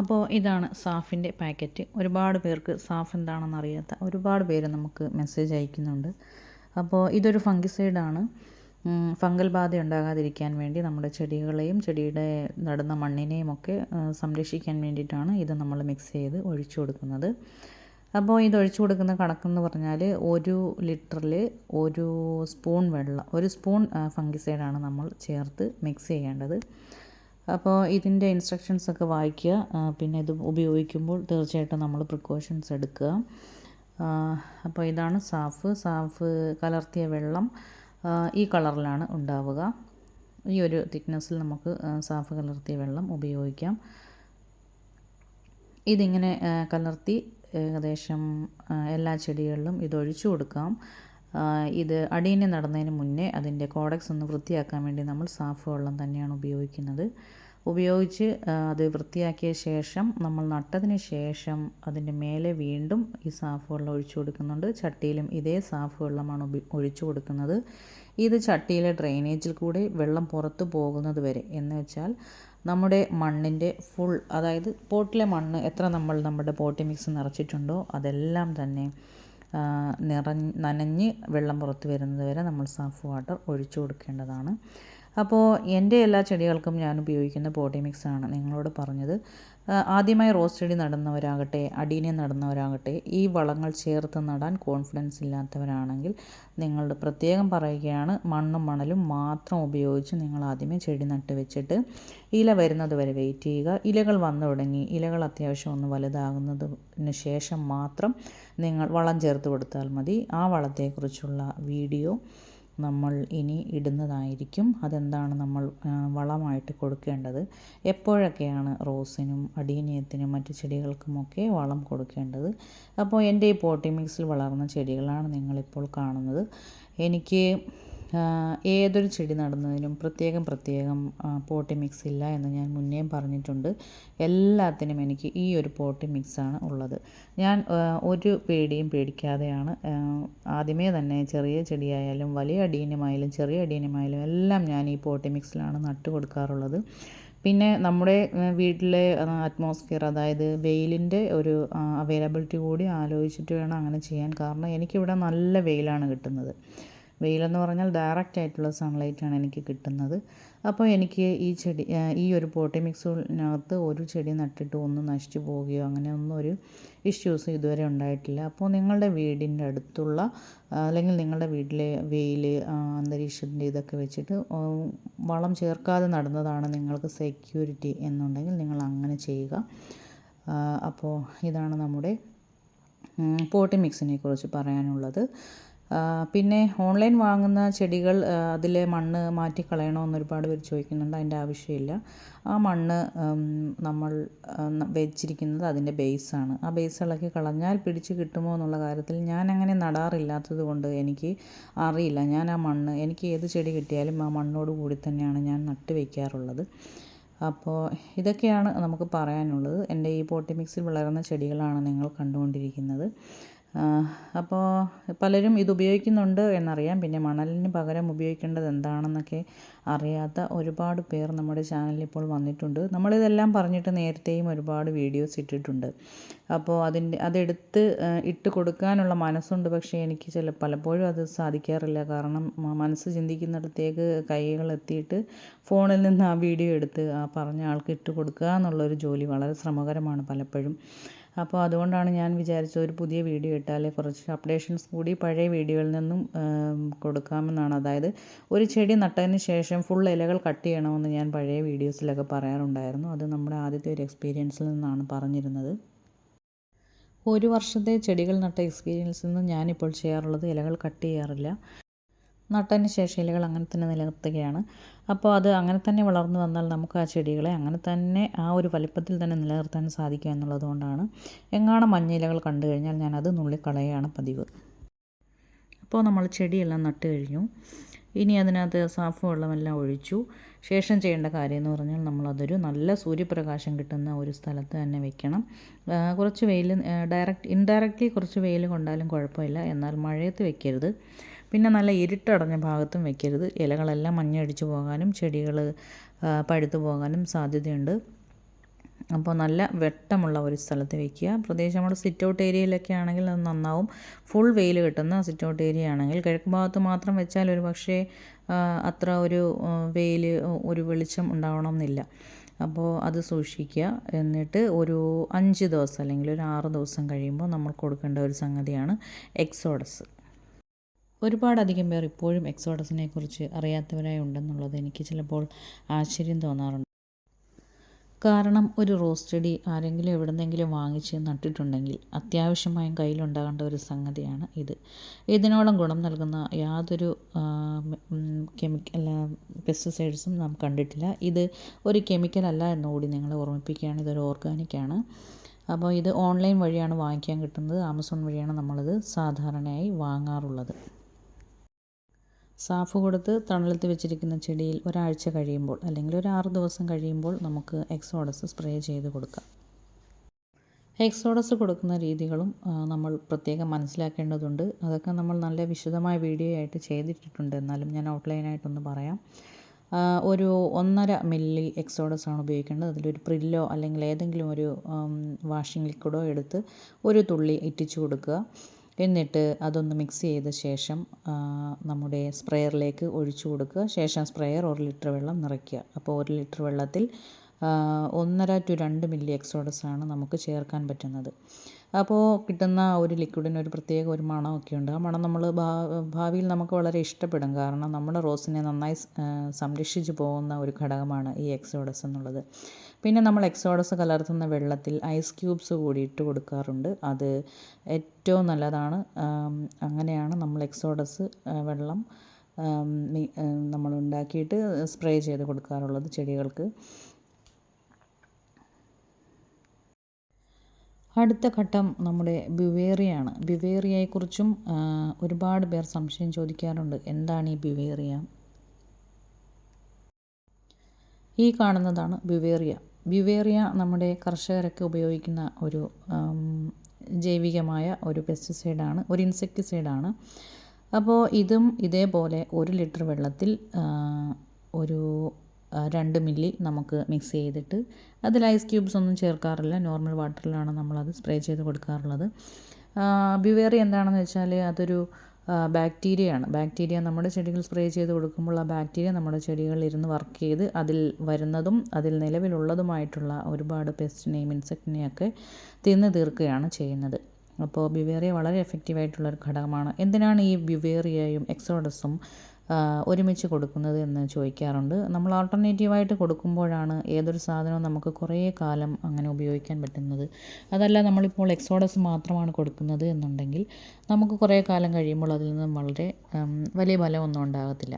അപ്പോൾ ഇതാണ് സാഫിന്റെ പാക്കറ്റ്. ഒരുപാട് പേർക്ക് സാഫ് എന്താണെന്ന് അറിയാത്ത ഒരുപാട് പേര് നമുക്ക് മെസ്സേജ് അയക്കുന്നുണ്ട്. അപ്പോൾ ഇതൊരു ഫംഗിസൈഡാണ്. ഫംഗൽ ബാധ ഉണ്ടാകാതിരിക്കാൻ വേണ്ടി നമ്മുടെ ചെടികളെയും ചെടിയുടെ നടുന്ന മണ്ണിനെയും ഒക്കെ സംരക്ഷിക്കാൻ വേണ്ടിയിട്ടാണ് ഇത് നമ്മൾ മിക്സ് ചെയ്ത് ഒഴിച്ചു കൊടുക്കുന്നത്. അപ്പോൾ ഇത് ഒഴിച്ചു കൊടുക്കുന്ന കണക്കെന്ന് പറഞ്ഞാൽ ഒരു ലിറ്ററിൽ ഒരു സ്പൂൺ വെള്ളം ഒരു സ്പൂൺ ഫംഗിസൈഡാണ് നമ്മൾ ചേർത്ത് മിക്സ് ചെയ്യേണ്ടത്. അപ്പോൾ ഇതിന്റെ ഇൻസ്ട്രക്ഷൻസ് ഒക്കെ വായിക്കുക. പിന്നെ ഇത് ഉപയോഗിക്കുമ്പോൾ തീർച്ചയായിട്ടും നമ്മൾ പ്രിക്കോഷൻസ് എടുക്കുക. അപ്പോൾ ഇതാണ് സാഫ്. സാഫ് കലർത്തിയ വെള്ളം ഈ കളറിലാണ് ഉണ്ടാവുക. ഈ ഒരു തിക്നെസ്സിൽ നമുക്ക് സാഫ് കലർത്തിയ വെള്ളം ഉപയോഗിക്കാം. ഇതിങ്ങനെ കലർത്തി ഏകദേശം എല്ലാ ചെടികളിലും ഇതൊഴിച്ചു കൊടുക്കാം. ഇത് അടിയന് നടന്നതിന് മുന്നേ അതിന്റെ കോഡക്സ് ഒന്ന് വൃത്തിയാക്കാൻ വേണ്ടി നമ്മൾ സാഫ് വെള്ളം തന്നെയാണ് ഉപയോഗിക്കുന്നത്. ഉപയോഗിച്ച് അത് വൃത്തിയാക്കിയ ശേഷം നമ്മൾ നട്ടതിന് ശേഷം അതിന്റെ മേലെ വീണ്ടും ഈ സാഫ് വെള്ളം ഒഴിച്ചു കൊടുക്കുന്നുണ്ട്. ചട്ടിയിലും ഇതേ സാഫ് വെള്ളമാണ് ഒഴിച്ചു കൊടുക്കുന്നത്. ഇത് ചട്ടിയിലെ ഡ്രെയിനേജിൽ കൂടി വെള്ളം പുറത്തു പോകുന്നത് വരെ. എന്ന് വെച്ചാൽ നമ്മുടെ മണ്ണിന്റെ ഫുൾ അതായത് പോട്ടിലെ മണ്ണ് എത്ര നമ്മൾ നമ്മുടെ പോട്ടി മിക്സ് നിറച്ചിട്ടുണ്ടോ അതെല്ലാം തന്നെ നിറഞ്ഞ് നനഞ്ഞ് വെള്ളം പുറത്ത് വരുന്നത് വരെ നമ്മൾ സാഫ് വാട്ടർ ഒഴിച്ചു കൊടുക്കേണ്ടതാണ്. അപ്പോൾ എന്റെ എല്ലാ ചെടികൾക്കും ഞാൻ ഉപയോഗിക്കുന്ന പോട്ടി മിക്സ് ആണ് നിങ്ങളോട് പറഞ്ഞത്. ആദ്യമായി റോസ് ചെടി നടുന്നവരാകട്ടെ അടീനെ നടുന്നവരാകട്ടെ ഈ വളങ്ങൾ ചേർത്ത് നടാൻ കോൺഫിഡൻസ് ഇല്ലാത്തവരാണെങ്കിൽ നിങ്ങൾ പ്രത്യേകം പറയുകയാണ് മണ്ണും മണലും മാത്രം ഉപയോഗിച്ച് നിങ്ങൾ ആദ്യമേ ചെടി നട്ട് വെച്ചിട്ട് ഇല വരുന്നത് വരെ വെയിറ്റ് ചെയ്യുക. ഇലകൾ വന്നു തുടങ്ങി ഇലകൾ അത്യാവശ്യം ഒന്ന് വലുതാകുന്നതിന് ശേഷം മാത്രം നിങ്ങൾ വളം ചേർത്ത് കൊടുത്താൽ മതി. ആ വളത്തെക്കുറിച്ചുള്ള വീഡിയോ നമ്മൾ ഇനി ഇടുന്നതായിരിക്കും. അതെന്താണ് നമ്മൾ വളമായിട്ട് കൊടുക്കേണ്ടത്? എപ്പോഴൊക്കെയാണ് റോസിനും അടീനിയത്തിനും മറ്റ് ചെടികൾക്കുമൊക്കെ വളം കൊടുക്കേണ്ടത്? അപ്പോൾ എന്റെ ഈ പോട്ടി മിക്സിൽ വളർന്ന ചെടികളാണ് നിങ്ങളിപ്പോൾ കാണുന്നത്. എനിക്ക് ഏതൊരു ചെടി നടുന്നതിനും പ്രത്യേകം പ്രത്യേകം പോട്ടി മിക്സ് ഇല്ല എന്ന് ഞാൻ മുന്നേ പറഞ്ഞിട്ടുണ്ട്. എല്ലാത്തിനും എനിക്ക് ഈ ഒരു പോട്ടി മിക്സാണ് ഉള്ളത്. ഞാൻ ഒരു പേടിയും പേടിക്കാതെയാണ് ആദ്യമേ തന്നെ ചെറിയ ചെടിയായാലും വലിയ അടീനമായാലും ചെറിയ അടീനമായാലും എല്ലാം ഞാൻ ഈ പോട്ടി മിക്സിലാണ് നട്ടു കൊടുക്കാറുള്ളത്. പിന്നെ നമ്മുടെ വീട്ടിലെ അറ്റ്മോസ്ഫിയർ അതായത് വെയിലിന്റെ ഒരു അവൈലബിലിറ്റി കൂടി ആലോചിച്ചിട്ട് വേണം അങ്ങനെ ചെയ്യാൻ. കാരണം എനിക്കിവിടെ നല്ല വെയിലാണ് കിട്ടുന്നത്. വെയിലെന്ന് പറഞ്ഞാൽ ഡയറക്റ്റ് ആയിട്ടുള്ള സൺലൈറ്റ് ആണ് എനിക്ക് കിട്ടുന്നത്. അപ്പോൾ എനിക്ക് ഈ ചെടി ഈ ഒരു പോട്ടി മിക്സിനകത്ത് ഒരു ചെടി നട്ടിട്ട് ഒന്നും നശിച്ചു പോവുകയോ അങ്ങനെ ഒന്നും ഒരു ഇഷ്യൂസ് ഇതുവരെ ഉണ്ടായിട്ടില്ല. അപ്പോൾ നിങ്ങളുടെ വീടിന്റെ അടുത്തുള്ള അല്ലെങ്കിൽ നിങ്ങളുടെ വീട്ടിലെ വെയിൽ അന്തരീക്ഷത്തിന്റെ ഇതൊക്കെ വെച്ചിട്ട് വളം ചേർക്കാതെ നടുന്നതാണ് നിങ്ങൾക്ക് സെക്യൂരിറ്റി എന്നുണ്ടെങ്കിൽ നിങ്ങൾ അങ്ങനെ ചെയ്യുക. അപ്പോൾ ഇതാണ് നമ്മുടെ പോട്ടി മിക്സിനെ കുറിച്ച് പറയാനുള്ളത്. പിന്നെ ഓൺലൈൻ വാങ്ങുന്ന ചെടികൾ അതിലെ മണ്ണ് മാറ്റി കളയണമെന്ന് ഒരുപാട് പേര് ചോദിക്കുന്നുണ്ട്. അതിന്റെ ആവശ്യമില്ല. ആ മണ്ണ് നമ്മൾ വെച്ചിരിക്കുന്നത് അതിന്റെ ബേസാണ് ആ ബേസ് ഇളക്കി കളഞ്ഞാൽ പിടിച്ച് കിട്ടുമോ എന്നുള്ള കാര്യത്തിൽ ഞാൻ അങ്ങനെ നടാറില്ലാത്തത് കൊണ്ട് എനിക്ക് അറിയില്ല. ഞാൻ ആ മണ്ണ് എനിക്ക് ഏത് ചെടി കിട്ടിയാലും ആ മണ്ണോട് കൂടി തന്നെയാണ് ഞാൻ നട്ട് വയ്ക്കാറുള്ളത് അപ്പോൾ ഇതൊക്കെയാണ് നമുക്ക് പറയാനുള്ളത്. എന്റെ ഈ പോട്ടി മിക്സിൽ വളരുന്ന ചെടികളാണ് നിങ്ങൾ കണ്ടുകൊണ്ടിരിക്കുന്നത്. അപ്പോൾ പലരും ഇത് ഉപയോഗിക്കുന്നുണ്ട് എന്നറിയാം. പിന്നെ മണലിന് പകരം ഉപയോഗിക്കേണ്ടത് എന്താണെന്നൊക്കെ അറിയാത്ത ഒരുപാട് പേർ നമ്മുടെ ചാനലിൽ ഇപ്പോൾ വന്നിട്ടുണ്ട്. നമ്മളിതെല്ലാം പറഞ്ഞിട്ട് നേരത്തെയും ഒരുപാട് വീഡിയോസ് ഇട്ടിട്ടുണ്ട്. അപ്പോൾ അതിന്റെ അതെടുത്ത് ഇട്ട് കൊടുക്കാനുള്ള മനസ്സുണ്ട്. പക്ഷേ എനിക്ക് ചില പലപ്പോഴും അത് സാധിക്കാറില്ല. കാരണം മനസ്സ് ചിന്തിക്കുന്നിടത്തേക്ക് കൈകൾ എത്തിയിട്ട് ഫോണിൽ നിന്ന് ആ വീഡിയോ എടുത്ത് ആ പറഞ്ഞ ആൾക്ക് ഇട്ട് കൊടുക്കുക എന്നുള്ളൊരു ജോലി വളരെ ശ്രമകരമാണ് പലപ്പോഴും. അപ്പോൾ അതുകൊണ്ടാണ് ഞാൻ വിചാരിച്ചത് ഒരു പുതിയ വീഡിയോ ഇട്ടാൽ കുറച്ച് അപ്ഡേഷൻസ് കൂടി പഴയ വീഡിയോയിൽ നിന്നും കൊടുക്കാമെന്നാണ്. അതായത് ഒരു ചെടി നട്ടതിന് ശേഷം ഫുൾ ഇലകൾ കട്ട് ചെയ്യണമെന്ന് ഞാൻ പഴയ വീഡിയോസിലൊക്കെ പറയാറുണ്ടായിരുന്നു. അത് നമ്മുടെ ആദ്യത്തെ ഒരു എക്സ്പീരിയൻസിൽ നിന്നാണ് പറഞ്ഞിരുന്നത്. ഒരു വർഷത്തെ ചെടികൾ നട്ട എക്സ്പീരിയൻസിൽ നിന്ന് ഞാനിപ്പോൾ ചെയ്യാറുള്ളത് ഇലകൾ കട്ട് ചെയ്യാറില്ല. നട്ടതിന് ശേഷം ഇലകൾ അങ്ങനെ തന്നെ നിലനിർത്തുകയാണ്. അപ്പോൾ അത് അങ്ങനെ തന്നെ വളർന്നു വന്നാൽ നമുക്ക് ആ ചെടികളെ അങ്ങനെ തന്നെ ആ ഒരു വലിപ്പത്തിൽ തന്നെ നിലനിർത്താൻ സാധിക്കുക എന്നുള്ളത് കൊണ്ടാണ്. എങ്ങാണം മഞ്ഞ ഇലകൾ കണ്ടു കഴിഞ്ഞാൽ ഞാനത് നുള്ളിക്കളയാണ് പതിവ്. അപ്പോൾ നമ്മൾ ചെടിയെല്ലാം നട്ട് കഴിഞ്ഞു. ഇനി അതിനകത്ത് സാഫ് വെള്ളമെല്ലാം ഒഴിച്ചു. ശേഷം ചെയ്യേണ്ട കാര്യം എന്ന് പറഞ്ഞാൽ നമ്മളതൊരു നല്ല സൂര്യപ്രകാശം കിട്ടുന്ന ഒരു സ്ഥലത്ത് തന്നെ വെക്കണം. കുറച്ച് വെയിൽ ഡയറക്റ്റ് ഇൻഡയറക്റ്റ്ലി കുറച്ച് വെയിൽ കൊണ്ടാലും കുഴപ്പമില്ല. എന്നാൽ മഴയത്ത് വെക്കരുത്. പിന്നെ നല്ല ഇരുട്ടടഞ്ഞ ഭാഗത്തും വെക്കരുത്. ഇലകളെല്ലാം മഞ്ഞടിച്ചു പോകാനും ചെടികൾ പഴുത്തു പോകാനും സാധ്യതയുണ്ട്. അപ്പോൾ നല്ല വെട്ടമുള്ള ഒരു സ്ഥലത്ത് വെക്കുക. പ്രത്യേകിച്ച് നമ്മുടെ സിറ്റ് ഔട്ട് ഏരിയയിലൊക്കെ ആണെങ്കിൽ അത് നന്നാവും. ഫുൾ വെയിൽ കിട്ടുന്ന സിറ്റ് ഔട്ട് ഏരിയ ആണെങ്കിൽ കിഴക്ക് ഭാഗത്ത് മാത്രം വെച്ചാൽ ഒരു പക്ഷേ അത്ര ഒരു വെയിൽ ഒരു വെളിച്ചം ഉണ്ടാവണം എന്നില്ല അപ്പോൾ അത് സൂക്ഷിക്കുക. എന്നിട്ട് ഒരു അഞ്ച് ദിവസം അല്ലെങ്കിൽ ഒരു ആറ് ദിവസം കഴിയുമ്പോൾ നമ്മൾ കൊടുക്കേണ്ട ഒരു സംഗതിയാണ് എക്സോഡസ് ഒരുപാടധികം പേർ ഇപ്പോഴും എക്സോഡസിനെ കുറിച്ച് അറിയാത്തവരായി ഉണ്ടെന്നുള്ളത് എനിക്ക് ചിലപ്പോൾ ആശ്ചര്യം തോന്നാറുണ്ട്. കാരണം ഒരു റോസ് ചെടി ആരെങ്കിലും എവിടെന്നെങ്കിലും വാങ്ങിച്ച് നട്ടിട്ടുണ്ടെങ്കിൽ അത്യാവശ്യമായും കയ്യിലുണ്ടാകേണ്ട ഒരു സംഗതിയാണ് ഇത്. ഇതിനോളം ഗുണം നൽകുന്ന യാതൊരു കെമിക്കൽ പെസ്റ്റിസൈഡ്സും നാം കണ്ടിട്ടില്ല. ഇത് ഒരു കെമിക്കൽ അല്ല എന്നുകൂടി നിങ്ങളെ ഓർമ്മിപ്പിക്കുകയാണ്. ഇതൊരു ഓർഗാനിക്കാണ് അപ്പോൾ ഇത് ഓൺലൈൻ വഴിയാണ് വാങ്ങിക്കാൻ കിട്ടുന്നത്. ആമസോൺ വഴിയാണ് നമ്മളിത് സാധാരണയായി വാങ്ങാറുള്ളത്. സാഫ് കൊടുത്ത് തണലത്ത് വെച്ചിരിക്കുന്ന ചെടിയിൽ ഒരാഴ്ച കഴിയുമ്പോൾ അല്ലെങ്കിൽ ഒരു ആറ് ദിവസം കഴിയുമ്പോൾ നമുക്ക് എക്സോഡസ് സ്പ്രേ ചെയ്ത് കൊടുക്കാം. എക്സോഡസ് കൊടുക്കുന്ന രീതികളും നമ്മൾ പ്രത്യേകം മനസ്സിലാക്കേണ്ടതുണ്ട്. അതൊക്കെ നമ്മൾ നല്ല വിശദമായ വീഡിയോ ആയിട്ട് ചെയ്തിട്ടിട്ടുണ്ട്. എന്നാലും ഞാൻ ഔട്ട്ലൈനായിട്ടൊന്ന് പറയാം. ഒരു ഒന്നര മില്ലി എക്സോഡസ് ആണ് ഉപയോഗിക്കേണ്ടത്. അതിലൊരു പ്രില്ലോ അല്ലെങ്കിൽ ഏതെങ്കിലും ഒരു വാഷിംഗ് ലിക്വിഡോ എടുത്ത് ഒരു തുള്ളി ഇറ്റിച്ചു കൊടുക്കുക. എന്നിട്ട് അതൊന്ന് മിക്സ് ചെയ്ത ശേഷം നമ്മുടെ സ്പ്രെയറിലേക്ക് ഒഴിച്ചു കൊടുക്കുക. ശേഷം സ്പ്രെയർ ഒരു ലിറ്റർ വെള്ളം നിറയ്ക്കുക. അപ്പോൾ ഒരു ലിറ്റർ വെള്ളത്തിൽ ഒന്നര ടു രണ്ട് മില്ലി എക്സോഡസ് ആണ് നമുക്ക് ചേർക്കാൻ പറ്റുന്നത്. അപ്പോൾ കിട്ടുന്ന ഒരു ലിക്വിഡിന് ഒരു പ്രത്യേക ഒരു മണമൊക്കെ ഉണ്ട്. ആ മണം നമ്മൾ ഭാവിയിൽ നമുക്ക് വളരെ ഇഷ്ടപ്പെടും. കാരണം നമ്മുടെ റോസിനെ നന്നായി സംരക്ഷിച്ചു പോകുന്ന ഒരു ഘടകമാണ് ഈ എക്സോഡസ് എന്നുള്ളത്. പിന്നെ നമ്മൾ എക്സോഡസ് കലർത്തുന്ന വെള്ളത്തിൽ ഐസ് ക്യൂബ്സ് കൂടി ഇട്ട് കൊടുക്കാറുണ്ട്. അത് ഏറ്റവും നല്ലതാണ്. അങ്ങനെയാണ് നമ്മൾ എക്സോഡസ് വെള്ളം നമ്മൾ ഉണ്ടാക്കിയിട്ട് സ്പ്രേ ചെയ്ത് കൊടുക്കാറുള്ളത് ചെടികൾക്ക്. അടുത്ത ഘട്ടം നമ്മുടെ ബിവേറിയാണ്. ബിവേറിയയെക്കുറിച്ചും ഒരുപാട് പേർ സംശയം ചോദിക്കാറുണ്ട്. എന്താണ് ഈ ബിവേറിയ? ഈ കാണുന്നതാണ് ബിവേറിയ. ബിവേറിയ നമ്മുടെ കർഷകരൊക്കെ ഉപയോഗിക്കുന്ന ഒരു ജൈവികമായ ഒരു പെസ്റ്റിസൈഡാണ് ഒരു ഇൻസെക്ടിസൈഡാണ് അപ്പോൾ ഇതും ഇതേപോലെ ഒരു ലിറ്റർ വെള്ളത്തിൽ ഒരു രണ്ട് മില്ലി നമുക്ക് മിക്സ് ചെയ്തിട്ട് അതിൽ ഐസ് ക്യൂബ്സ് ഒന്നും ചേർക്കാറില്ല. നോർമൽ വാട്ടറിലാണ് നമ്മളത് സ്പ്രേ ചെയ്ത് കൊടുക്കാറുള്ളത്. ബിവേറി എന്താണെന്ന് വെച്ചാൽ അതൊരു ബാക്ടീരിയയാണ് ബാക്ടീരിയ നമ്മുടെ ചെടികൾ സ്പ്രേ ചെയ്ത് കൊടുക്കുമ്പോൾ ആ ബാക്ടീരിയ നമ്മുടെ ചെടികളിൽ ഇരുന്ന് വർക്ക് ചെയ്ത് അതിൽ വരുന്നതും അതിൽ നിലവിലുള്ളതുമായിട്ടുള്ള ഒരുപാട് പെസ്റ്റിനെയും ഇൻസെക്റ്റിനെയൊക്കെ തിന്ന് തീർക്കുകയാണ് ചെയ്യുന്നത്. അപ്പോൾ ബിവേറിയ വളരെ എഫക്റ്റീവായിട്ടുള്ളൊരു ഘടകമാണ്. എന്തിനാണ് ഈ ബിവേറിയയും എക്സോഡസും ഒരുമിച്ച് കൊടുക്കുന്നത് എന്ന് ചോദിക്കാറുണ്ട്. നമ്മൾ ആൾട്ടർനേറ്റീവായിട്ട് കൊടുക്കുമ്പോഴാണ് ഏതൊരു സാധനവും നമുക്ക് കുറേ കാലം അങ്ങനെ ഉപയോഗിക്കാൻ പറ്റുന്നത്. അതല്ല നമ്മളിപ്പോൾ എക്സോഡസ് മാത്രമാണ് കൊടുക്കുന്നത് എന്നുണ്ടെങ്കിൽ നമുക്ക് കുറേ കാലം കഴിയുമ്പോൾ അതിൽ നിന്നും വളരെ വലിയ ഫലമൊന്നും ഉണ്ടാകത്തില്ല.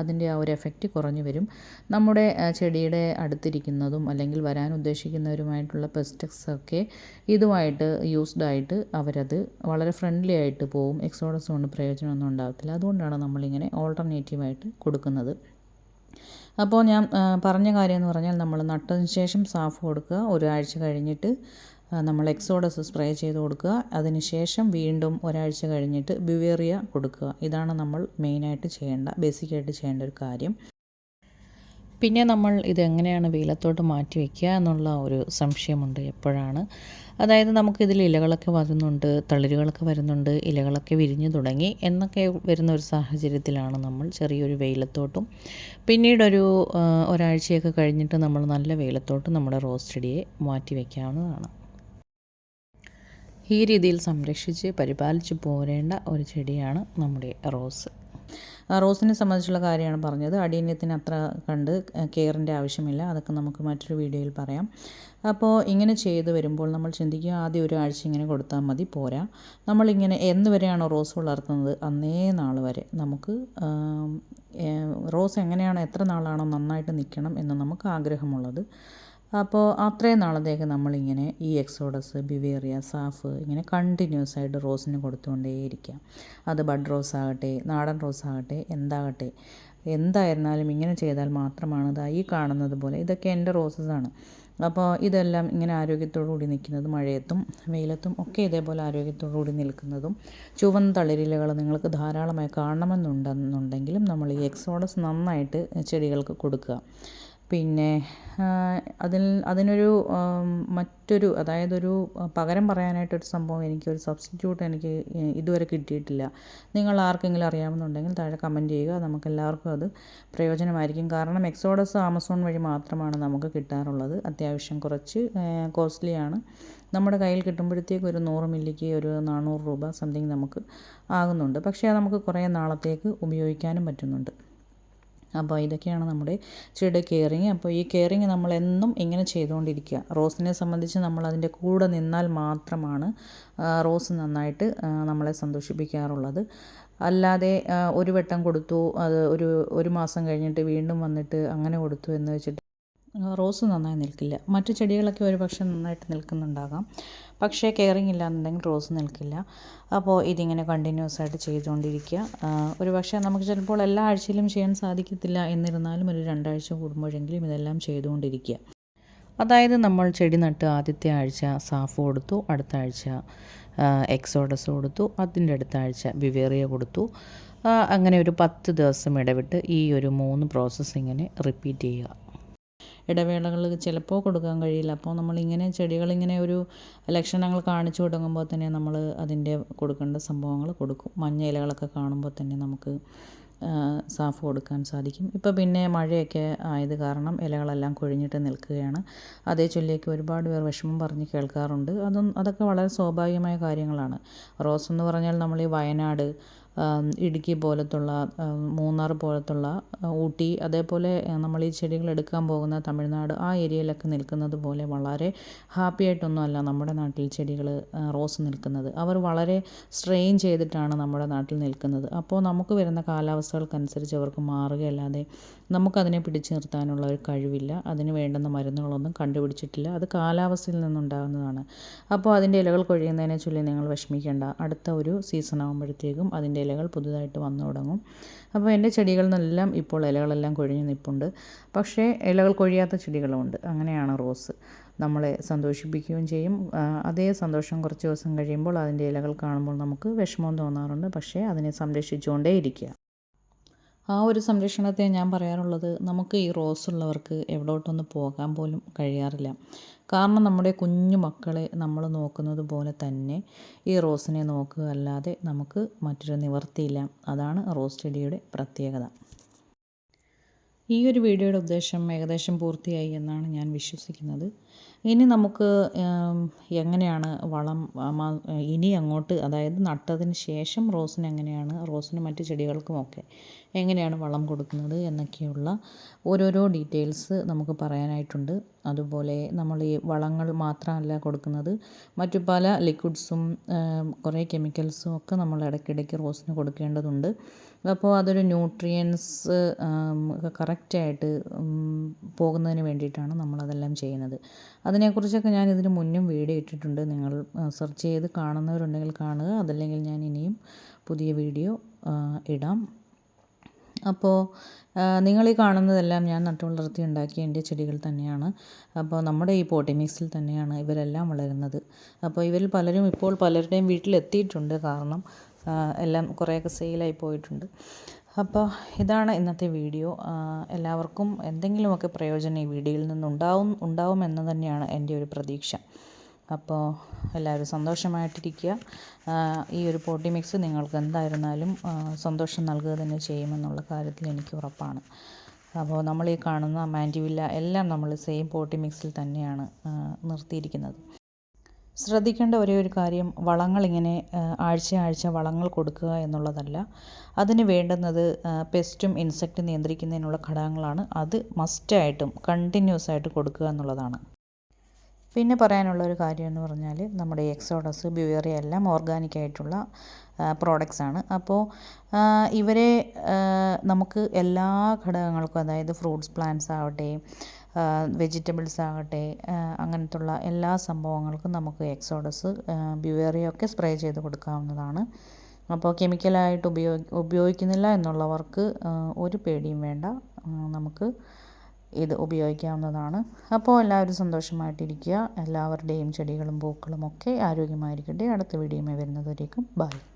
അതിന്റെ ആ ഒരു എഫക്റ്റ് കുറഞ്ഞു വരും. നമ്മുടെ ചെടിയുടെ അടുത്തിരിക്കുന്നതും അല്ലെങ്കിൽ വരാൻ ഉദ്ദേശിക്കുന്നവരുമായിട്ടുള്ള പെസ്റ്റക്സ് ഒക്കെ ഇതുമായിട്ട് യൂസ്ഡ് ആയിട്ട് അവരത് വളരെ ഫ്രണ്ട്ലി ആയിട്ട് പോവും. എക്സോഡസ് കൊണ്ട് പ്രയോജനമൊന്നും ഉണ്ടാകത്തില്ല. അതുകൊണ്ടാണ് നമ്മളിങ്ങനെ ഓൾട്ടർനേറ്റീവായിട്ട് കൊടുക്കുന്നത്. അപ്പോൾ ഞാൻ പറഞ്ഞ കാര്യം എന്ന് പറഞ്ഞാൽ നമ്മൾ നട്ടതിന് ശേഷം സാഫ് കൊടുക്കുക. ഒരാഴ്ച കഴിഞ്ഞിട്ട് നമ്മൾ എക്സോഡസ് സ്പ്രേ ചെയ്ത് കൊടുക്കുക. അതിന് ശേഷം വീണ്ടും ഒരാഴ്ച കഴിഞ്ഞിട്ട് ബിവേറിയ കൊടുക്കുക. ഇതാണ് നമ്മൾ മെയിനായിട്ട് ചെയ്യേണ്ട ബേസിക്കായിട്ട് ചെയ്യേണ്ട ഒരു കാര്യം. പിന്നെ നമ്മൾ ഇതെങ്ങനെയാണ് വെയിലത്തോട്ട് മാറ്റി വയ്ക്കുക എന്നുള്ള ഒരു സംശയമുണ്ട് എപ്പോഴാണ്. അതായത് നമുക്കിതിൽ ഇലകളൊക്കെ വരുന്നുണ്ട് തളിരുകളൊക്കെ വരുന്നുണ്ട് ഇലകളൊക്കെ വിരിഞ്ഞു തുടങ്ങി എന്നൊക്കെ വരുന്ന ഒരു സാഹചര്യത്തിലാണ് നമ്മൾ ചെറിയൊരു വെയിലത്തോട്ടും പിന്നീടൊരു ഒരാഴ്ചയൊക്കെ കഴിഞ്ഞിട്ട് നമ്മൾ നല്ല വെയിലത്തോട്ടും നമ്മുടെ റോസ് ചെടിയെ മാറ്റി വയ്ക്കാവുന്നതാണ് ഈ രീതിയിൽ സംരക്ഷിച്ച് പരിപാലിച്ച് പോരേണ്ട ഒരു ചെടിയാണ് നമ്മുടെ റോസ്. റോസിനെ സംബന്ധിച്ചുള്ള കാര്യമാണ് പറഞ്ഞത്. അടിയന്യത്തിന് അത്ര കണ്ട് കെയറിന്റെ ആവശ്യമില്ല. അതൊക്കെ നമുക്ക് മറ്റൊരു വീഡിയോയിൽ പറയാം. അപ്പോൾ ഇങ്ങനെ ചെയ്ത് വരുമ്പോൾ നമ്മൾ ചിന്തിക്കുക ആദ്യം ഒരാഴ്ച ഇങ്ങനെ കൊടുത്താൽ മതി പോരാ. നമ്മളിങ്ങനെ എന്ന് വരെയാണോ റോസ് വളർത്തുന്നത്? അന്നേ നാൾ വരെ നമുക്ക് റോസ് എങ്ങനെയാണോ എത്ര നാളാണോ നന്നായിട്ട് നിൽക്കണം എന്ന് നമുക്ക് ആഗ്രഹമുള്ളത്. അപ്പോൾ അത്രയും നാളത്തേക്ക് നമ്മളിങ്ങനെ ഈ എക്സോഡസ് ബിവേറിയ സാഫ് ഇങ്ങനെ കണ്ടിന്യൂസ് ആയിട്ട് റോസിന് കൊടുത്തുകൊണ്ടേയിരിക്കാം. അത് ബഡ് റോസ് ആകട്ടെ നാടൻ റോസ് ആകട്ടെ എന്താകട്ടെ എന്തായിരുന്നാലും ഇങ്ങനെ ചെയ്താൽ മാത്രമാണ് ഇതാ ഈ കാണുന്നത് പോലെ. ഇതൊക്കെ എന്റെ റോസസാണ് അപ്പോൾ ഇതെല്ലാം ഇങ്ങനെ ആരോഗ്യത്തോടു കൂടി നിൽക്കുന്നത് മഴയത്തും വെയിലത്തും ഒക്കെ ഇതേപോലെ ആരോഗ്യത്തോടു കൂടി നിൽക്കുന്നതും ചുവന്ന തളിരിലകൾ നിങ്ങൾക്ക് ധാരാളമായി കാണണമെന്നുണ്ടെന്നുണ്ടെങ്കിലും നമ്മൾ ഈ എക്സോഡസ് നന്നായിട്ട് ചെടികൾക്ക് കൊടുക്കുക. പിന്നെ അതിൽ അതിനൊരു മറ്റൊരു അതായത് ഒരു പകരം പറയാനായിട്ടൊരു സംഭവം എനിക്കൊരു സബ്സ്റ്റിറ്റ്യൂട്ട് എനിക്ക് ഇതുവരെ കിട്ടിയിട്ടില്ല. നിങ്ങൾ ആർക്കെങ്കിലും അറിയാമെന്നുണ്ടെങ്കിൽ താഴെ കമന്റ് ചെയ്യുക. നമുക്ക് എല്ലാവർക്കും അത് പ്രയോജനമായിരിക്കും. കാരണം എക്സോഡസ് ആമസോൺ വഴി മാത്രമാണ് നമുക്ക് കിട്ടാറുള്ളത്. അത്യാവശ്യം കുറച്ച് കോസ്റ്റ്ലിയാണ് നമ്മുടെ കയ്യിൽ കിട്ടുമ്പോഴത്തേക്ക് ഒരു നൂറ് മില്ലിക്ക് ഒരു നാനൂറ് രൂപ സംതിങ് നമുക്ക് ആകുന്നുണ്ട്. പക്ഷേ അത് നമുക്ക് കുറേ നാളത്തേക്ക് ഉപയോഗിക്കാനും പറ്റുന്നുണ്ട്. അപ്പോൾ ഇതൊക്കെയാണ് നമ്മുടെ ചെടിയുടെ കെയറിങ് അപ്പോൾ ഈ കെയറിങ് നമ്മളെന്നും ഇങ്ങനെ ചെയ്തുകൊണ്ടിരിക്കുക. റോസിനെ സംബന്ധിച്ച് നമ്മൾ അതിന്റെ കൂടെ നിന്നാൽ മാത്രമാണ് റോസ് നന്നായിട്ട് നമ്മളെ സന്തോഷിപ്പിക്കാറുള്ളത്. അല്ലാതെ ഒരു വട്ടം കൊടുത്തു അത് ഒരു ഒരു മാസം കഴിഞ്ഞിട്ട് വീണ്ടും വന്നിട്ട് അങ്ങനെ കൊടുത്തു എന്ന് വെച്ചിട്ട് റോസ് നന്നായി നിൽക്കില്ല. മറ്റു ചെടികളൊക്കെ ഒരു പക്ഷേ നന്നായിട്ട് നിൽക്കുന്നുണ്ടാകാം. പക്ഷേ കെയറിങ് ഇല്ലാന്നുണ്ടെങ്കിൽ റോസ് നിൽക്കില്ല. അപ്പോൾ ഇതിങ്ങനെ കണ്ടിന്യൂസ് ആയിട്ട് ചെയ്തുകൊണ്ടിരിക്കുക. ഒരു പക്ഷേ നമുക്ക് ചിലപ്പോൾ എല്ലാ ആഴ്ചയിലും ചെയ്യാൻ സാധിക്കത്തില്ല എന്നിരുന്നാലും ഒരു രണ്ടാഴ്ച കൂടുമ്പോഴെങ്കിലും ഇതെല്ലാം ചെയ്തുകൊണ്ടിരിക്കുക. അതായത് നമ്മൾ ചെടി നട്ട് ആദ്യത്തെ ആഴ്ച സാഫ് കൊടുത്തു അടുത്ത ആഴ്ച എക്സോഡസ് കൊടുത്തു അതിന്റെ അടുത്ത ആഴ്ച വിവേറിയ കൊടുത്തു. അങ്ങനെ ഒരു പത്ത് ദിവസം ഇടവിട്ട് ഈ ഒരു മൂന്ന് പ്രോസസ്സ് ഇങ്ങനെ റിപ്പീറ്റ് ചെയ്യുക. ഇടവേളകൾ ചിലപ്പോൾ കൊടുക്കാൻ കഴിയില്ല. അപ്പോൾ നമ്മളിങ്ങനെ ചെടികളിങ്ങനെ ഒരു ലക്ഷണങ്ങൾ കാണിച്ചു തുടങ്ങുമ്പോൾ തന്നെ നമ്മൾ അതിന്റെ കൊടുക്കേണ്ട സംഭവങ്ങൾ കൊടുക്കും. മഞ്ഞ ഇലകളൊക്കെ കാണുമ്പോൾ തന്നെ നമുക്ക് സാഫ് കൊടുക്കാൻ സാധിക്കും. ഇപ്പോൾ പിന്നെ മഴയൊക്കെ ആയത് കാരണം ഇലകളെല്ലാം കൊഴിഞ്ഞിട്ട് നിൽക്കുകയാണ്. അതേ ചൊല്ലിയൊക്കെ ഒരുപാട് പേർ വിഷമം പറഞ്ഞ് കേൾക്കാറുണ്ട്. അതും അതൊക്കെ വളരെ സ്വാഭാവികമായ കാര്യങ്ങളാണ്. റോസ് എന്ന് പറഞ്ഞാൽ നമ്മൾ ഈ വയനാട് ഇടുക്കി പോലത്തുള്ള മൂന്നാർ പോലത്തുള്ള ഊട്ടി അതേപോലെ നമ്മൾ ഈ ചെടികൾ എടുക്കാൻ പോകുന്ന തമിഴ്നാട് ആ ഏരിയയിലൊക്കെ നിൽക്കുന്നത് പോലെ വളരെ ഹാപ്പി ആയിട്ടൊന്നുമല്ല നമ്മുടെ നാട്ടിൽ ചെടികൾ റോസ് നിൽക്കുന്നത്. അവർ വളരെ സ്ട്രെയിൻ ചെയ്തിട്ടാണ് നമ്മുടെ നാട്ടിൽ നിൽക്കുന്നത്. അപ്പോൾ നമുക്ക് വരുന്ന കാലാവസ്ഥകൾക്കനുസരിച്ച് അവർക്ക് മാറുകയല്ലാതെ നമുക്കതിനെ പിടിച്ചു നിർത്താനുള്ള ഒരു കഴിവില്ല. അതിന് വേണ്ടുന്ന മരുന്നുകളൊന്നും കണ്ടുപിടിച്ചിട്ടില്ല. അത് കാലാവസ്ഥയിൽ നിന്നുണ്ടാകുന്നതാണ്. അപ്പോൾ അതിന്റെ ഇലകൾ കൊഴിയുന്നതിനെ ചൊല്ലി നിങ്ങൾ വിഷമിക്കേണ്ട. അടുത്ത ഒരു സീസൺ ആകുമ്പോഴത്തേക്കും അതിന്റെ ഇലകൾ പുതുതായിട്ട് വന്നു തുടങ്ങും. അപ്പോൾ എന്റെ ചെടികളിൽ നിന്നെല്ലാം ഇപ്പോൾ ഇലകളെല്ലാം കൊഴിഞ്ഞു നിൽപ്പുണ്ട്. പക്ഷേ ഇലകൾ കൊഴിയാത്ത ചെടികളുമുണ്ട് അങ്ങനെയാണ് റോസ്. നമ്മളെ സന്തോഷിപ്പിക്കുകയും ചെയ്യും. അതേ സന്തോഷം കുറച്ച് ദിവസം കഴിയുമ്പോൾ അതിന്റെ ഇലകൾ കാണുമ്പോൾ നമുക്ക് വിഷമം തോന്നാറുണ്ട്. പക്ഷേ അതിനെ സംരക്ഷിച്ചുകൊണ്ടേ ഇരിക്കുക ആ ഒരു സംരക്ഷണത്തെ ഞാൻ പറയാറുള്ളത് നമുക്ക് ഈ റോസ് ഉള്ളവർക്ക് എവിടോട്ടൊന്ന് പോകാൻ പോലും കഴിയാറില്ല. കാരണം നമ്മുടെ കുഞ്ഞു മക്കളെ നമ്മൾ നോക്കുന്നത് പോലെ തന്നെ ഈ റോസിനെ നോക്കുക അല്ലാതെ നമുക്ക് മറ്റൊരു നിവർത്തിയില്ല അതാണ് റോസ് ചെടിയുടെ പ്രത്യേകത. ഈ ഒരു വീഡിയോയുടെ ഉദ്ദേശം ഏകദേശം പൂർത്തിയായി എന്നാണ് ഞാൻ വിശ്വസിക്കുന്നത്. ഇനി നമുക്ക് എങ്ങനെയാണ് വളം ഇനി അങ്ങോട്ട് അതായത് നട്ടതിന് ശേഷം റോസിന് എങ്ങനെയാണ് റോസിന് മറ്റ് ചെടികൾക്കുമൊക്കെ എങ്ങനെയാണ് വളം കൊടുക്കുന്നത് എന്നൊക്കെയുള്ള ഓരോരോ ഡീറ്റെയിൽസ് നമുക്ക് പറയാനായിട്ടുണ്ട്. അതുപോലെ നമ്മൾ ഈ വളങ്ങൾ മാത്രമല്ല കൊടുക്കുന്നത്. മറ്റു പല ലിക്വിഡ്സും കുറേ കെമിക്കൽസും ഒക്കെ നമ്മൾ ഇടയ്ക്കിടയ്ക്ക് റോസിന് കൊടുക്കേണ്ടതുണ്ട്. അപ്പോൾ അതൊരു ന്യൂട്രിയൻസ് കറക്റ്റായിട്ട് പോകുന്നതിന് വേണ്ടിയിട്ടാണ് നമ്മളതെല്ലാം ചെയ്യുന്നത്. അതിനെക്കുറിച്ചൊക്കെ ഞാൻ ഇതിന് മുന്നും വീഡിയോ ഇട്ടിട്ടുണ്ട്. നിങ്ങൾ സെർച്ച് ചെയ്ത് കാണുന്നവരുണ്ടെങ്കിൽ കാണുക. അതല്ലെങ്കിൽ ഞാൻ ഇനിയും പുതിയ വീഡിയോ ഇടാം. അപ്പോൾ ഈ കാണുന്നതെല്ലാം ഞാൻ നട്ടു വളർത്തി ഉണ്ടാക്കിയ എന്റെ ചെടികൾ തന്നെയാണ്. അപ്പോൾ നമ്മുടെ ഈ പോട്ടി മിക്സിൽ തന്നെയാണ് ഇവരെല്ലാം വളരുന്നത്. അപ്പോൾ ഇവരിൽ പലരും ഇപ്പോൾ പലരുടെയും വീട്ടിലെത്തിയിട്ടുണ്ട്. കാരണം എല്ലാം കുറേയൊക്കെ സെയിലായി പോയിട്ടുണ്ട്. അപ്പോൾ ഇതാണ് ഇന്നത്തെ വീഡിയോ. എല്ലാവർക്കും എന്തെങ്കിലുമൊക്കെ പ്രയോജനം ഈ വീഡിയോയിൽ നിന്നുണ്ടാവും ഉണ്ടാവുമെന്ന് തന്നെയാണ് എന്റെ ഒരു പ്രതീക്ഷ. അപ്പോൾ എല്ലാവരും സന്തോഷമായിട്ടിരിക്കുക. ഈ ഒരു പോട്ടി മിക്സ് നിങ്ങൾക്ക് എന്തായിരുന്നാലും സന്തോഷം നൽകുക തന്നെ ചെയ്യുമെന്നുള്ള കാര്യത്തിൽ എനിക്ക് ഉറപ്പാണ്. അപ്പോൾ നമ്മൾ ഈ കാണുന്ന മാൻഡിവില്ല എല്ലാം നമ്മൾ സെയിം പോട്ടി മിക്സിൽ തന്നെയാണ് നിർത്തിയിരിക്കുന്നത്. ശ്രദ്ധിക്കേണ്ട ഒരേ ഒരു കാര്യം വളങ്ങളിങ്ങനെ ആഴ്ച ആഴ്ച വളങ്ങൾ കൊടുക്കുക എന്നുള്ളതല്ല. അതിന് വേണ്ടുന്നത് പെസ്റ്റും ഇൻസെക്റ്റ് നിയന്ത്രിക്കുന്നതിനുള്ള ഘടകങ്ങളാണ്. അത് മസ്റ്റായിട്ടും കണ്ടിന്യൂസ് ആയിട്ട് കൊടുക്കുക എന്നുള്ളതാണ്. പിന്നെ പറയാനുള്ള ഒരു കാര്യം എന്ന് പറഞ്ഞാൽ നമ്മുടെ എക്സോഡസ് ബ്യൂവേറിയ എല്ലാം ഓർഗാനിക് ആയിട്ടുള്ള പ്രോഡക്റ്റ്സ് ആണ്. അപ്പോൾ ഇവരെ നമുക്ക് എല്ലാ ഘടകങ്ങൾക്കും അതായത് ഫ്രൂട്ട്സ് പ്ലാന്റ്സ് ആവട്ടെ വെജിറ്റബിൾസ് ആകട്ടെ അങ്ങനത്തുള്ള എല്ലാ സംഭവങ്ങൾക്കും നമുക്ക് എക്സോഡസ് ബ്യുവേറിയ ഒക്കെ സ്പ്രേ ചെയ്ത് കൊടുക്കാവുന്നതാണ്. അപ്പോൾ കെമിക്കലായിട്ട് ഉപയോഗി ഉപയോഗിക്കുന്നില്ല എന്നുള്ളവർക്ക് ഒരു പേടിയും വേണ്ട. നമുക്ക് ഇത് ഉപയോഗിക്കാവുന്നതാണ്. അപ്പോൾ എല്ലാവരും സന്തോഷമായിട്ടിരിക്കുക. എല്ലാവരുടെയും ചെടികളും പൂക്കളും ഒക്കെ ആരോഗ്യമായിരിക്കട്ടെ. അടുത്ത വീഡിയോമേ വരുന്നതുവരേക്കും. ബൈ.